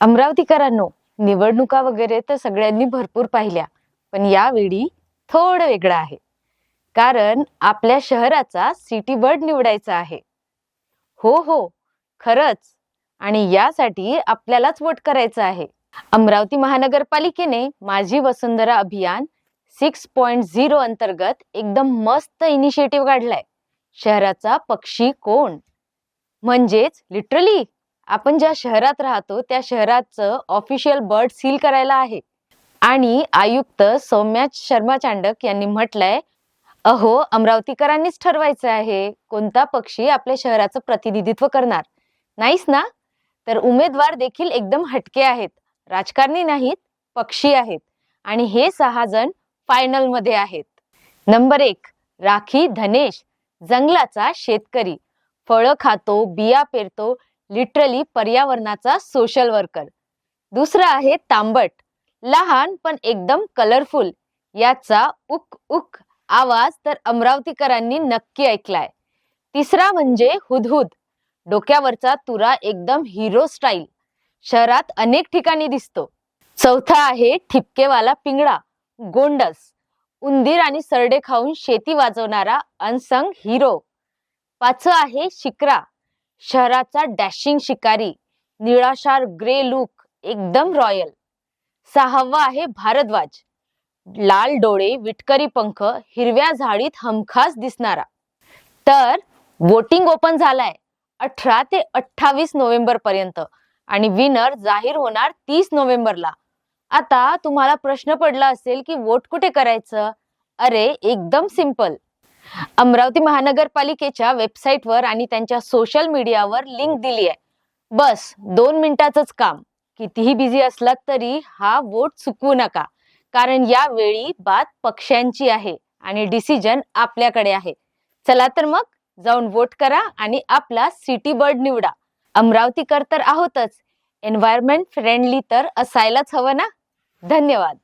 अमरावतीकरांनो निवडणुका वगैरे तर सगळ्यांनी भरपूर पाहिल्या पण यावेळी थोडं वेगळं आहे. कारण आपल्या शहराचा सिटी बर्ड निवडायचा आहे. हो हो खरंच. आणि यासाठी आपल्यालाच वोट करायचं आहे. अमरावती महानगरपालिकेने माझी वसुंधरा अभियान सिक्स पॉइंट झिरो अंतर्गत एकदम मस्त इनिशिएटिव्ह काढलाय. शहराचा पक्षी कोण? म्हणजेच लिटरली आपण ज्या शहरात राहतो त्या शहराचं ऑफिशियल बर्ड सील करायला आहे. आणि आयुक्त सौम्या शर्मा चांडक यांनी म्हटलंय अहो अमरावतीकरांनीच ठरवायचं आहे कोणता पक्षी आपल्या शहराचं प्रतिनिधित्व करणार. नाहीच ना? तर उमेदवार देखील एकदम हटके आहेत. राजकारणी नाहीत पक्षी आहेत. आणि हे सहा जण फायनलमध्ये आहेत. नंबर एक राखी धनेश जंगलाचा शेतकरी. फळं खातो बिया पेरतो लिटरली पर्यावरणाचा सोशल वर्कर. दुसरं आहे तांबट. लहान पण एकदम कलरफुल याचा उक उक आवाज तर अमरावतीकरांनी नक्की ऐकलाय. तिसरा म्हणजे हुदहुद. डोक्यावरचा तुरा एकदम हिरो स्टाईल शहरात अनेक ठिकाणी दिसतो. चौथा आहे ठिपकेवाला पिंगळा. गोंडस. उंदीर आणि सरडे खाऊन शेती वाजवणारा अनसंग हिरो पाचवं आहे शिकरा. शहराचा डॅशिंग शिकारी निळाशार ग्रे लुक एकदम रॉयल. सहावा आहे भारद्वाज. लाल डोळे विटकरी पंख हिरव्या झाडीत हमखास दिसणारा. तर वोटिंग ओपन झालाय अठरा ते अठ्ठावीस नोव्हेंबर पर्यंत आणि विनर जाहीर होणार तीस नोव्हेंबरला. आता तुम्हाला प्रश्न पडला असेल की वोट कुठे करायचं? अरे एकदम सिंपल अमरावती महानगरपालिकेच्या वेबसाईटवर आणि त्यांच्या सोशल मीडियावर लिंक दिली आहे. बस दोन मिनिटाचंच काम. कितीही बिझी असलात तरी हा वोट चुकवू नका. कारण यावेळी बात पक्ष्यांची आहे आणि डिसिजन आपल्याकडे आहे. चला तर मग जाऊन वोट करा आणि आपला सिटी बर्ड निवडा. अमरावतीकर तर आहोतच. एन्व्हायरमेंट फ्रेंडली तर असायलाच हवं ना? धन्यवाद.